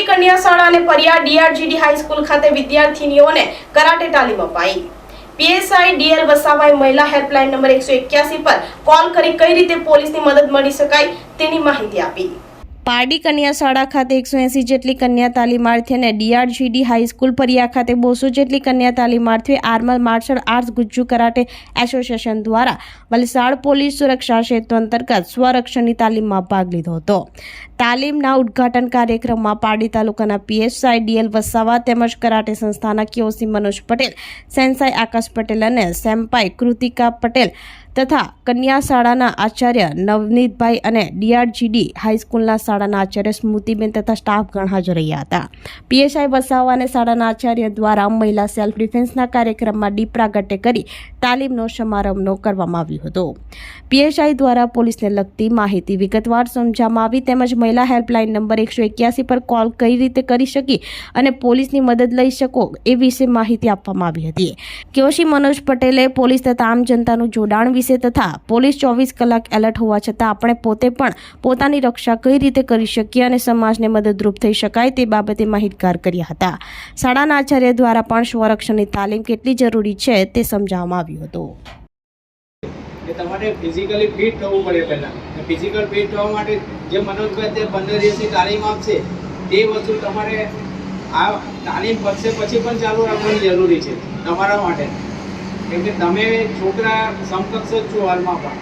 પારડી કન્યા શાળા અને પરિયા ડીઆરજીડી હાઈસ્કૂલ ખાતે વિદ્યાર્થીનીઓને કરાટે તાલીમ અપાઈ. પીએસઆઈ ડીએલ વસાવાએ મહિલા હેલ્પલાઇન નંબર એકસો એક્યાસી પર કોલ કરી કઈ રીતે પોલીસની મદદ મળી શકાય તેની માહિતી આપી. પારડી કન્યા શાળા ખાતે એકસો એંસી જેટલી કન્યા તાલીમાર્થી અને ડીઆરજીડી હાઈસ્કૂલ પરિયા ખાતે બસો જેટલી કન્યા તાલીમાર્થીઓએ આર્મલ martial arts Gujju karate association દ્વારા વલસાડ પોલીસ સુરક્ષા ક્ષેત્ર અંતર્ગત સ્વરક્ષણની તાલીમમાં ભાગ લીધો હતો. તાલીમના ઉદ્ઘાટન કાર્યક્રમમાં પારડી તાલુકાના પીએસઆઈ ડીએલ વસાવા તેમજ કરાટે સંસ્થાના કિયોસી મનોજ પટેલ, સેન્સાઈ આકાશ પટેલ અને સેમ્પાઈ કૃતિકા પટેલ તથા કન્યા શાળાના આચાર્ય નવનીતભાઈ અને ડીઆરજીડી હાઈસ્કૂલના શાળાના આચાર્ય સ્મૃતિબેન તથા સ્ટાફ ગણ હાજર રહ્યા હતા. પીએસઆઈ વસાવા અને શાળાના આચાર્ય દ્વારા મહિલા સેલ્ફ ડિફેન્સના કાર્યક્રમમાં દીપ પ્રાગટ્ય કરી તાલીમનો સમારંભનો કરવામાં આવ્યો હતો. પીએસઆઈ દ્વારા પોલીસને લગતી માહિતી વિગતવાર સમજાવવામાં આવી તેમજ મહિલા હેલ્પલાઇન નંબર એકસો એક્યાસી પર કોલ કઈ રીતે કરી શકી અને પોલીસની મદદ લઈ શકો એ વિશે માહિતી આપવામાં આવી હતી. કેઓશી મનોજ પટેલે પોલીસ તથા આમ જનતાનું જોડાણ વિશે તથા પોલીસ ચોવીસ કલાક એલર્ટ હોવા છતાં આપણે પોતે પણ પોતાની રક્ષા કઈ રીતે કરી શકીએ અને સમાજને મદદરૂપ થઈ શકાય તે બાબતે માહિતગાર કર્યા હતા. શાળાના આચાર્ય દ્વારા પણ સ્વરક્ષણની તાલીમ કેટલી જરૂરી છે તે સમજાવવામાં આવ્યું હતું. તમારે ફિઝિકલી ફિટ થવું પડે પહેલાં. ફિઝિકલ ફિટ થવા માટે જે મનોજભાઈ તે પંદર દિવસની તાલીમ આપશે, તે વસ્તુ તમારે આ તાલીમ પતશે પછી પણ ચાલુ રાખવાની જરૂરી છે તમારા માટે. કેમ કે તમે છોકરા સમકક્ષ જ છો હાલમાં પણ.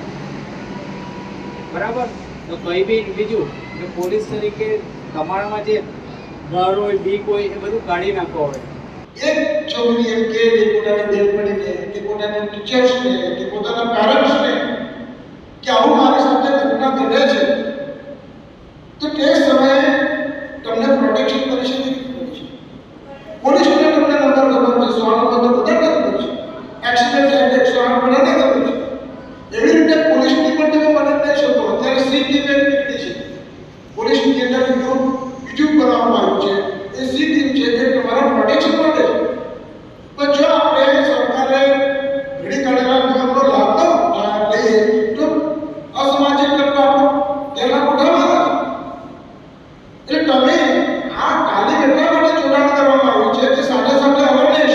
બરાબર? તો કંઈ બી બીજું, કે પોલીસ તરીકે તમારામાં જે ડર હોય, બીક હોય, એ બધું કાઢી નાખવો હવે એક છોકરી એમ કે પોતાની દેવપણીને કે પોતાના ટીચર્સને, કે પોતાના પેરેન્ટ્સને કે આવું મારી સાથે ઘટના બને છે. તો તે સમયે તમને પ્રોટેક્શન કરી શકે પોલીસને તમને નંબર ખબર છે સો આઠ નંબર બધાને ખબર છે એક્સિડન્ટ થાય તો એકસો આઠ બધાને ખબર છે એવી રીતે પોલીસની પણ તમે મદદ લઈ શકો અત્યારે સી ટીમ એક નીકળી છે પોલીસની અંદર બીજું બીજું કરવામાં આવ્યું છે એ સી ટીમ છે જે તમારા પ્રોટેક્શન માટે છે તો જો આપણે સરકારે ઘડી કાઢેલા નિયમનો લાભ ન ઉઠા- લઈએ તો અસામાજિક તત્વો આપણો તેના ઉઠાવવાના છે એટલે તમે આ તાલીમ એટલા માટે જોડાણ કરવામાં આવ્યું છે કે સાથે સાથે અવેરનેસ